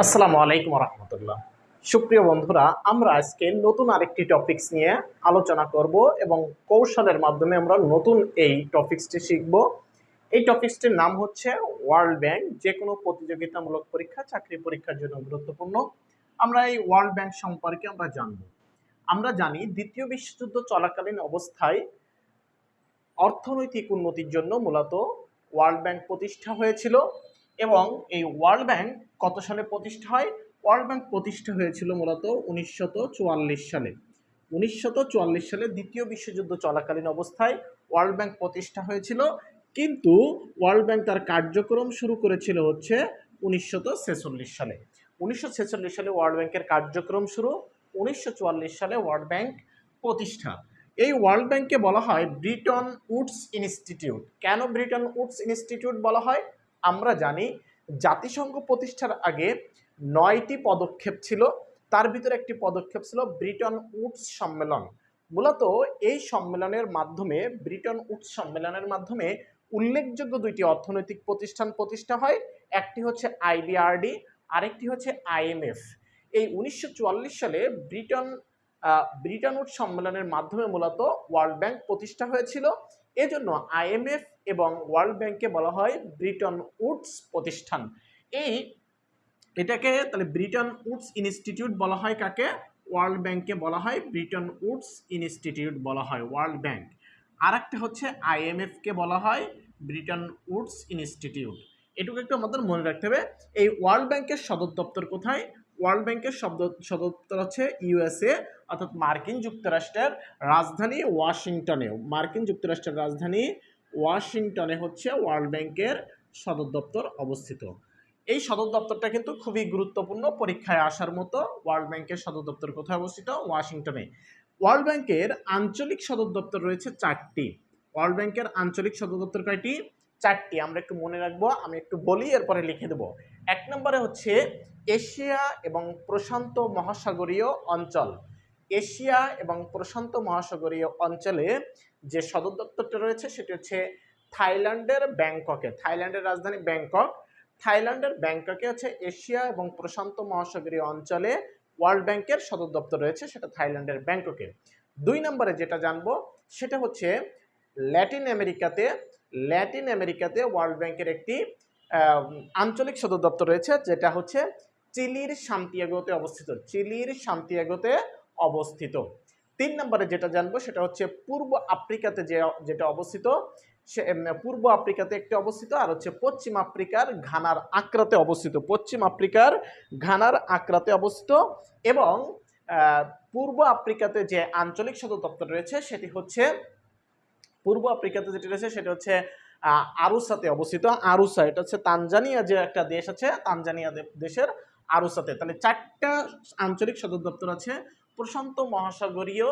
আসসালামু আলাইকুম রহমতুল্লাহ। সুপ্রিয় বন্ধুরা, আমরা আজকে নতুন আরেকটি টপিকস নিয়ে আলোচনা করব এবং কৌশলের মাধ্যমে আমরা নতুন এই টপিকসটি শিখব। এই টপিক্সটির নাম হচ্ছে ওয়ার্ল্ড ব্যাংক যে কোনো প্রতিযোগিতামূলক পরীক্ষা, চাকরি পরীক্ষার জন্য গুরুত্বপূর্ণ। আমরা এই ওয়ার্ল্ড ব্যাংক সম্পর্কে আমরা জানব। আমরা জানি দ্বিতীয় বিশ্বযুদ্ধ চলাকালীন অবস্থায় অর্থনৈতিক উন্নতির জন্য মূলত ওয়ার্ল্ড ব্যাংক প্রতিষ্ঠা হয়েছিল। এবং এই ওয়ার্ল্ড ব্যাংক কত সালে প্রতিষ্ঠা হয়? ওয়ার্ল্ড ব্যাংক প্রতিষ্ঠা হয়েছিল মূলত উনিশশত সালে। উনিশশত সালে দ্বিতীয় বিশ্বযুদ্ধ চলাকালীন অবস্থায় ওয়ার্ল্ড ব্যাংক প্রতিষ্ঠা হয়েছিল, কিন্তু ওয়ার্ল্ড ব্যাংক তার কার্যক্রম শুরু করেছিল হচ্ছে ছেচল্লিশ সালে। উনিশশো ছেচল্লিশ সালে ওয়ার্ল্ড ব্যাংকের কার্যক্রম শুরু, উনিশশো চুয়াল্লিশ সালে ওয়ার্ল্ড ব্যাংক প্রতিষ্ঠা। এই ওয়ার্ল্ড ব্যাংককে বলা হয় ব্রিটন উডস ইনস্টিটিউট। কেন ব্রিটন উডস ইনস্টিটিউট বলা হয়? আমরা জানি জাতিসংঘ প্রতিষ্ঠার আগে নয়টি পদক্ষেপ ছিল। তার ভিতরে একটি পদক্ষেপ ছিল ব্রিটন উডস সম্মেলন। মূলত এই সম্মেলনের মাধ্যমে, ব্রিটন উডস সম্মেলনের মাধ্যমে উল্লেখযোগ্য দুইটি অর্থনৈতিক প্রতিষ্ঠান প্রতিষ্ঠা হয়। একটি হচ্ছে আইবিআরডি আরেকটি হচ্ছে আইএমএফ। এই উনিশশো চুয়াল্লিশ সালে ব্রিটন আহ, ব্রিটন উড সম্মেলনের মাধ্যমে মূলত ওয়ার্ল্ড ব্যাংক প্রতিষ্ঠা হয়েছিল। এজন্য আইএমএফ এবং ওয়ার্ল্ড ব্যাংককে বলা হয় ব্রিটন উডস প্রতিষ্ঠান। এই এটাকে তাহলে ব্রিটন উডস ইনস্টিটিউট বলা হয় কাকে? ওয়ার্ল্ড ব্যাংককে বলা হয় ব্রিটন উডস ইনস্টিটিউট বলা হয় ওয়ার্ল্ড ব্যাংক আর একটা হচ্ছে আইএমএফকে বলা হয় ব্রিটন উডস ইনস্টিটিউট এটুকু একটু আমাদের মনে রাখতে হবে এই ওয়ার্ল্ড ব্যাংকের সদর দপ্তর কোথায়? ওয়ার্ল্ড ব্যাংকের শব্দ সদর দপ্তর হচ্ছে ইউএসএ, অর্থাৎ মার্কিন যুক্তরাষ্ট্রের রাজধানী ওয়াশিংটনে। মার্কিন যুক্তরাষ্ট্রের রাজধানী ওয়াশিংটনে হচ্ছে ওয়ার্ল্ড ব্যাংকের সদর দপ্তর অবস্থিত। এই সদর দপ্তরটা কিন্তু খুবই গুরুত্বপূর্ণ পরীক্ষায় আসার মতো। ওয়ার্ল্ড ব্যাংকের সদর দপ্তর কোথায় অবস্থিত? ওয়াশিংটনে। ওয়ার্ল্ড ব্যাংকের আঞ্চলিক সদর দপ্তর রয়েছে চারটি। ওয়ার্ল্ড ব্যাংকের আঞ্চলিক সদর দপ্তর কয়টি? চারটি, আমরা একটু মনে রাখব, আমি একটু বলি, এরপরে লিখে দেবো। এক নম্বরে হচ্ছে এশিয়া এবং প্রশান্ত মহাসাগরীয় অঞ্চল। এশিয়া এবং প্রশান্ত মহাসাগরীয় অঞ্চলে যে সদর দপ্তরটা রয়েছে, সেটি হচ্ছে থাইল্যান্ডের ব্যাংককে, থাইল্যান্ডের রাজধানী ব্যাংকক। থাইল্যান্ডের ব্যাংককে হচ্ছে এশিয়া এবং প্রশান্ত মহাসাগরীয় অঞ্চলে ওয়ার্ল্ড ব্যাংকের সদর দপ্তর রয়েছে, সেটা থাইল্যান্ডের ব্যাংককে। দুই নম্বরে যেটা জানব, সেটা হচ্ছে ল্যাটিন আমেরিকাতে ল্যাটিন আমেরিকাতে ওয়ার্ল্ড ব্যাংকের একটি আঞ্চলিক সদর দপ্তর রয়েছে, যেটা হচ্ছে চিলির শান্তিয়াগোতে অবস্থিত। চিলির সান্তিয়াগোতে অবস্থিত। তিন নম্বরে যেটা জানব, সেটা হচ্ছে পূর্ব আফ্রিকাতে যে, যেটা অবস্থিত, সে পূর্ব আফ্রিকাতে একটি অবস্থিত, আর হচ্ছে পশ্চিম আফ্রিকার ঘানার আক্রাতে অবস্থিত। পশ্চিম আফ্রিকার ঘানার আক্রাতে অবস্থিত এবং পূর্ব আফ্রিকাতে যে আঞ্চলিক সদর দপ্তর রয়েছে, সেটি হচ্ছে পূর্ব আফ্রিকাতে যেটি রয়েছে, সেটা হচ্ছে আরুসাতে অবস্থিত। আরুসা, এটা হচ্ছে তানজানিয়া যে একটা দেশ আছে, তানজানিয়া দেশের আরুসাতে। তাহলে চারটা আঞ্চলিক সদর দপ্তর আছে, প্রশান্ত মহাসাগরীয়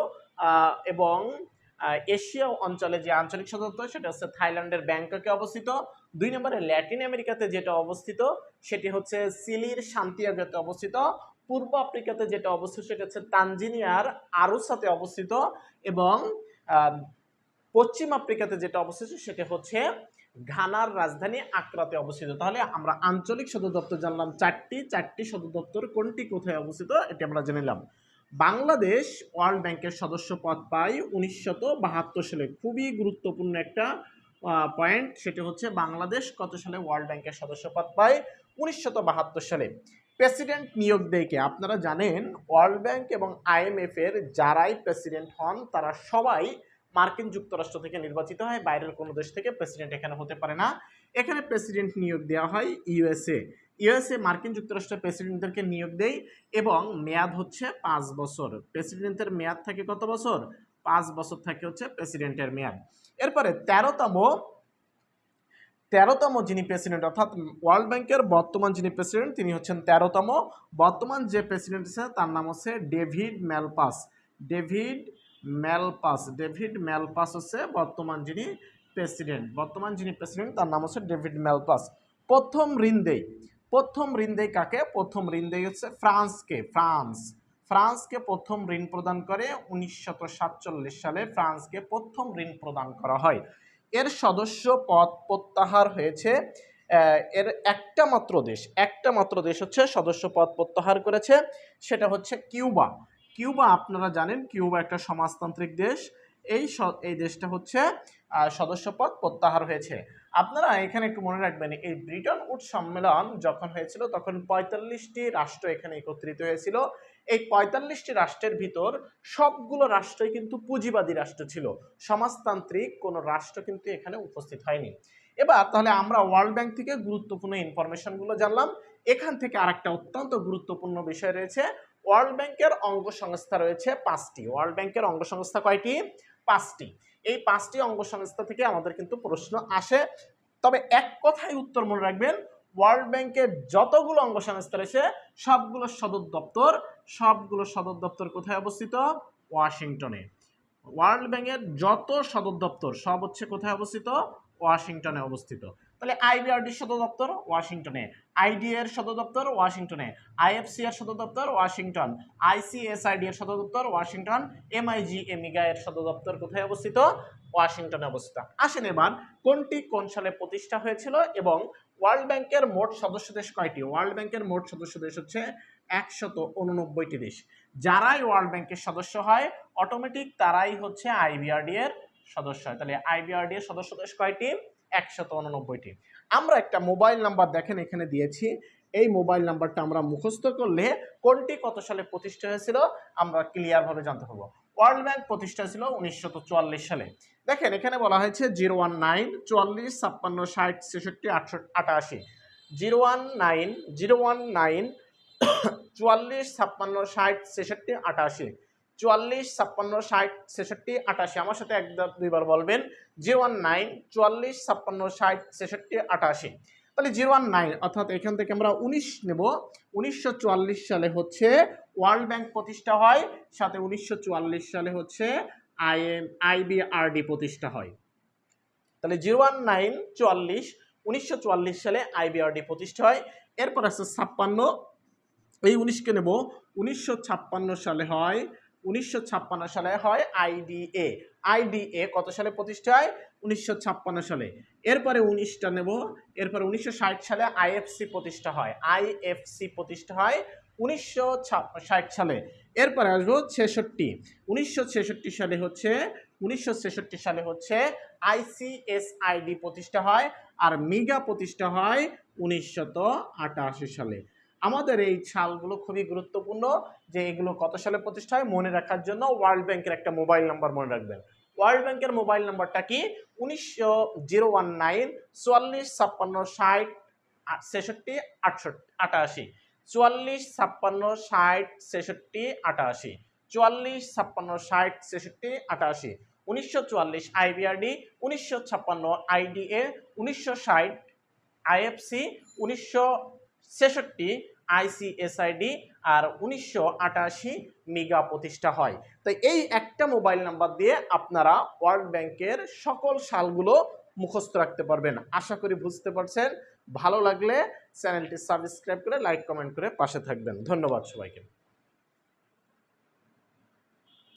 এবং এশিয়া অঞ্চলে যে আঞ্চলিক সদর দপ্তর, সেটা হচ্ছে থাইল্যান্ডের ব্যাংককে অবস্থিত। দুই নম্বরে ল্যাটিন আমেরিকাতে যেটা অবস্থিত, সেটি হচ্ছে সিলির শান্তিয়াগোতে অবস্থিত। পূর্ব আফ্রিকাতে যেটা অবস্থিত, সেটা হচ্ছে তানজিনিয়ার আরুসাতে অবস্থিত এবং পশ্চিম আফ্রিকাতে যেটা অবস্থিত সেটা হচ্ছে ঘানার রাজধানী আক্রাতে অবস্থিত। তাহলে আমরা আঞ্চলিক সদর দপ্তর জানলাম চারটি চারটি সদর দপ্তর কোনটি কোথায় অবস্থিত এটি আমরা জেনে নিলাম। বাংলাদেশ ওয়ার্ল্ড ব্যাংকের সদস্য পদ পায় উনিশশত বাহাত্তর সালে। খুবই গুরুত্বপূর্ণ একটা পয়েন্ট সেটি হচ্ছে বাংলাদেশ কত সালে ওয়ার্ল্ড ব্যাংকের সদস্য পদ পায় উনিশশত বাহাত্তর সালে। প্রেসিডেন্ট নিয়োগ দেয় কে? আপনারা জানেন, ওয়ার্ল্ড ব্যাংক এবং আইএমএফ এর যারাই প্রেসিডেন্ট হন, তারা সবাই মার্কিন যুক্তরাষ্ট্র থেকে নির্বাচিত হয়, বাইরের কোনো দেশ থেকে প্রেসিডেন্ট এখানে হতে পারে না। এখানে প্রেসিডেন্ট নিয়োগ দেওয়া হয় ইউএসএ। ইউএসএ মার্কিন যুক্তরাষ্ট্রের প্রেসিডেন্টদেরকে নিয়োগ দেয় এবং মেয়াদ হচ্ছে পাঁচ বছর। প্রেসিডেন্টের মেয়াদ থাকে কত বছর? পাঁচ বছর থাকে হচ্ছে প্রেসিডেন্টের মেয়াদ। এরপরে তেরোতম তেরোতম যিনি প্রেসিডেন্ট, অর্থাৎ ওয়ার্ল্ড ব্যাংকের বর্তমান যিনি প্রেসিডেন্ট, তিনি হচ্ছেন তেরোতম। বর্তমান যে প্রেসিডেন্ট আছে, তার নাম হচ্ছে David Malpass. David Malpass David Malpass হচ্ছে বর্তমান যিনি প্রেসিডেন্ট। বর্তমান যিনি প্রেসিডেন্ট, তার নাম হচ্ছে ডেভিড ম্যালপাস প্রথম ঋণ দেয়। প্রথম ঋণ দেয় কাকে? প্রথম ঋণ দেয় হচ্ছে ফ্রান্সকে, ফ্রান্স। ফ্রান্সকে প্রথম ঋণ প্রদান করে সাতচল্লিশ সালে ফ্রান্সকে প্রথম ঋণ প্রদান করা হয়। এর সদস্য পদ প্রত্যাহার হয়েছে এর একটা মাত্র দেশ, একটা মাত্র দেশ হচ্ছে সদস্য পদ প্রত্যাহার করেছে, সেটা হচ্ছে কিউবা। কিউবা আপনারা জানেন, কিউবা একটা সমাজতান্ত্রিক দেশ। এই এই দেশটা হচ্ছে সদস্যপদ প্রত্যাহার হয়েছে। আপনারা এখানে একটু মনে রাখবেন, এই ব্রিটন উড সম্মেলন যখন হয়েছিল, তখন পঁয়তাল্লিশটি রাষ্ট্র এখানে একত্রিত হয়েছিল। এই পঁয়তাল্লিশটি রাষ্ট্রের ভিতর সবগুলো রাষ্ট্রই কিন্তু পুঁজিবাদী রাষ্ট্র ছিল। সমাজতান্ত্রিক কোনো রাষ্ট্র কিন্তু এখানে উপস্থিত হয়নি। এবার তাহলে আমরা ওয়ার্ল্ড ব্যাংক থেকে গুরুত্বপূর্ণ ইনফরমেশনগুলো জানলাম। এখান থেকে আরেকটা অত্যন্ত গুরুত্বপূর্ণ বিষয় রয়েছে ওয়ার্ল্ড ব্যাংকের অঙ্গ সংস্থা রয়েছে পাঁচটি। ওয়ার্ল্ড ব্যাংকের অঙ্গ সংস্থা কয়টি? পাঁচটি। এই পাঁচটি অঙ্গ সংস্থা থেকে আমাদের কিন্তু প্রশ্ন আসে। তবে এক কথায় উত্তর মনে রাখবেন, ওয়ার্ল্ড ব্যাংকের যতগুলো অঙ্গ সংস্থা রয়েছে, সবগুলো সদর দপ্তর, সবগুলো সদর দপ্তর কোথায় অবস্থিত? ওয়াশিংটনে। ওয়ার্ল্ড ব্যাংকের যত সদর দপ্তর, সব হচ্ছে কোথায় অবস্থিত? ওয়াশিংটনে অবস্থিত। তাহলে আইবিআরডির সদর দপ্তর ওয়াশিংটনে আইডি এর সদর দপ্তর ওয়াশিংটনে আইএফসি এর সদর দপ্তর ওয়াশিংটন আইসিএসআইডি এর সদর দপ্তর ওয়াশিংটন এমআইজি এমিগা এর সদর দপ্তর কোথায় অবস্থিত? ওয়াশিংটনে অবস্থিত। আসেন এবার, কোনটি কোন সালে প্রতিষ্ঠা হয়েছিল এবং ওয়ার্ল্ড ব্যাংকের মোট সদস্য দেশ কয়টি? ওয়ার্ল্ড ব্যাংকের মোট সদস্য দেশ হচ্ছে একশত উননব্বইটি দেশ। যারাই ওয়ার্ল্ড ব্যাংকের সদস্য হয় অটোমেটিক তারাই হচ্ছে আইবিআরডি এর সদস্য হয়। তাহলে আইবিআরডি এর সদস্য দেশ কয়টি? একশত উননব্বইটি। আমরা একটা মোবাইল নাম্বার দেখেন, এখানে দিয়েছি। এই মোবাইল নাম্বারটা আমরা মুখস্থ করলে কোনটি কত সালে প্রতিষ্ঠা হয়েছিল, আমরা ক্লিয়ারভাবে জানতে পারব। ওয়ার্ল্ড ব্যাংক প্রতিষ্ঠা ছিল উনিশশো চুয়াল্লিশ সালে। দেখেন, এখানে বলা হয়েছে জিরো ওয়ান নাইন চুয়াল্লিশ ছাপ্পান্ন ষাট ছেষট্টি আটষট্টি আটাশি। Zero one nine, zero one nine চুয়াল্লিশ, ছাপ্পান্ন, ষাট, ছেষট্টি, আটাশি। চুয়াল্লিশ, ছাপ্পান্ন, ষাট, ছেষট্টি, আটাশি। আমার সাথে এক দুইবার বলবেন। জিরো ওয়ান নাইন, চুয়াল্লিশ, ছাপ্পান্ন, ষাট, ছেষট্টি, আটাশি। তাহলে জিরো ওয়ান নাইন, অর্থাৎ এখান থেকে আমরা উনিশ নেব। উনিশশো চুয়াল্লিশ সালে হচ্ছে ওয়ার্ল্ড ব্যাংক প্রতিষ্ঠা হয়। সাথে উনিশশো চুয়াল্লিশ সালে হচ্ছে আই আইএম আইবিআরডি প্রতিষ্ঠা হয়। তাহলে জিরো ওয়ান নাইন, চুয়াল্লিশ, উনিশশো সালে আইবিআরডি প্রতিষ্ঠা হয়। এরপর আছে ছাপ্পান্ন এই উনিশকে নেব। উনিশশো ছাপ্পান্ন সালে হয়, উনিশশো ছাপ্পান্ন সালে হয় আইডিএ আইডিএ কত সালে প্রতিষ্ঠা হয়? উনিশশো ছাপ্পান্ন সালে। এরপরে উনিশটা নেব। এরপরে উনিশশো ষাট সালে আইএফসি প্রতিষ্ঠা হয়। আইএফসি প্রতিষ্ঠা হয় উনিশশো ষাট সালে। এরপরে আসব ছেষট্টি। উনিশশো সালে হচ্ছে, উনিশশো ছেষট্টি সালে হচ্ছে আইসিএসআইডি প্রতিষ্ঠা হয়। আর মিগা প্রতিষ্ঠা হয় উনিশশত আটাশি সালে। আমাদের এই সালগুলো খুবই গুরুত্বপূর্ণ যে এগুলো কত সালে প্রতিষ্ঠা হয় মনে রাখার জন্য ওয়ার্ল্ড ব্যাংকের একটা মোবাইল নাম্বার মনে রাখবেন। ওয়ার্ল্ড ব্যাংকের মোবাইল নাম্বারটা কি? উনিশশো জিরো ওয়ান নাইন চুয়াল্লিশ ছাপ্পান্ন ষাট ছেষট্টি আটষট্টি আটাশি। চুয়াল্লিশ ছাপ্পান্ন ষাট ছেষট্টি আটাশি। চুয়াল্লিশ ছাপ্পান্ন ষাট ছেষট্টি আটাশি। উনিশশো চুয়াল্লিশ আইবিআরডি উনিশশো ছাপ্পান্ন আইডিএ, উনিশশো ষাট আইএফসি, উনিশশো ছেষট্টি আইসিএসআইডি আর উনিশশো মিগা প্রতিষ্ঠা হয়। তো এই একটা মোবাইল নাম্বার দিয়ে আপনারা ওয়ার্ল্ড ব্যাংকের সকল সালগুলো মুখস্থ রাখতে পারবেন। আশা করি বুঝতে পারছেন। ভালো লাগলে চ্যানেলটি সাবস্ক্রাইব করে, লাইক, কমেন্ট করে পাশে থাকবেন। ধন্যবাদ সবাইকে।